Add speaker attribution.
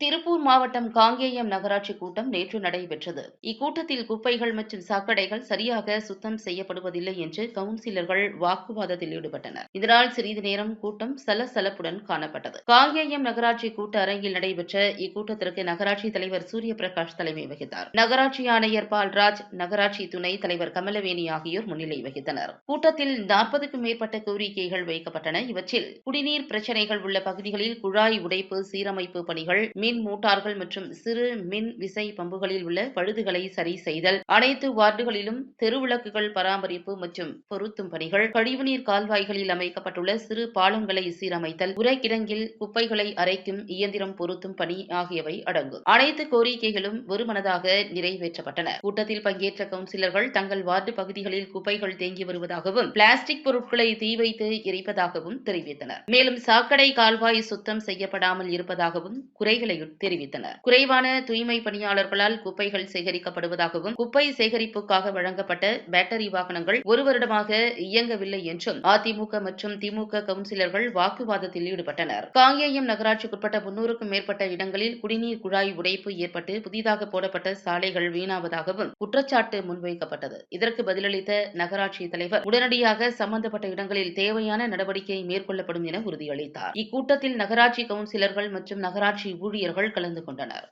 Speaker 1: திருப்பூர் மாவட்டம் காங்கேயம் நகராட்சி கூட்டம் நேற்று நடைபெற்றது. இக்கூட்டத்தில் குப்பைகள் மற்றும் சாக்கடைகள் சரியாக சுத்தம் செய்யப்படுவதில்லை என்று கவுன்சிலர்கள் வாக்குவாதத்தில் ஈடுபட்டனர். இதனால் சிறிது நேரம் கூட்டம் சலசலப்புடன் காணப்பட்டது. காங்கேயம் நகராட்சி கூட்ட அரங்கில் நடைபெற்ற இக்கூட்டத்திற்கு நகராட்சி தலைவர் சூரிய பிரகாஷ் தலைமை வகித்தார். நகராட்சி ஆணையர் பால்ராஜ் நகராட்சி துணை தலைவர் கமலவேணி ஆகியோர் முன்னிலை வகித்தனர். கூட்டத்தில் நாற்பதுக்கும் மேற்பட்ட கோரிக்கைகள் வைக்கப்பட்டன. இவற்றில் குடிநீர் பிரச்சினைகள் உள்ள பகுதிகளில் குழாய் உடைப்பு சீரமைப்பு பணிகள் மின் மோட்டார்கள் மற்றும் சிறு மின் விசை பம்புகளில் உள்ள பழுதுகளை சரி செய்தல். அனைத்து வார்டுகளிலும் தெருவிளக்குகள் பராமரிப்பு மற்றும் பொருத்தும் பணிகள். கழிவுநீர் கால்வாய்களில் அமைக்கப்பட்டுள்ள சிறு பாலங்களை சீரமைத்தல். உரைக்கிடங்கில் குப்பைகளை அரைக்கும் இயந்திரம் பொருத்தும் பணி ஆகியவை அடங்கும். அனைத்து கோரிக்கைகளும் ஒருமனதாக நிறைவேற்றப்பட்டன. கூட்டத்தில் பங்கேற்ற கவுன்சிலர்கள் தங்கள் வார்டு பகுதிகளில் குப்பைகள் தேங்கி வருவதாகவும் பிளாஸ்டிக் பொருட்களை தீ வைத்து எரிப்பதாகவும் தெரிவித்தனர். மேலும் சாக்கடை கால்வாய் சுத்தம் செய்யப்படாமல் இருப்பதாகவும் குறைகளை தெரிவித்தனர். குறைவான தூய்மை பணியாளர்களால் குப்பைகள் சேகரிக்கப்படுவதாகவும் குப்பை சேகரிப்புக்காக வழங்கப்பட்ட பேட்டரி வாகனங்கள் ஒரு வருடமாக இயங்கவில்லை என்றும் அதிமுக மற்றும் திமுக கவுன்சிலர்கள் வாக்குவாதத்தில் ஈடுபட்டனர். காங்கேயம் நகராட்சிக்குட்பட்ட முன்னூறுக்கும் மேற்பட்ட இடங்களில் குடிநீர் குழாய் உடைப்பு ஏற்பட்டு புதிதாக போடப்பட்ட சாலைகள் வீணாவதாகவும் குற்றச்சாட்டு முன்வைக்கப்பட்டது. இதற்கு பதிலளித்த நகராட்சி தலைவர் உடனடியாக சம்பந்தப்பட்ட இடங்களில் தேவையான நடவடிக்கை மேற்கொள்ளப்படும் என உறுதியளித்தார். இக்கூட்டத்தில் நகராட்சி கவுன்சிலர்கள் மற்றும் நகராட்சி ஊழியர் இளைஞர்கள் கலந்து கொண்டனர்.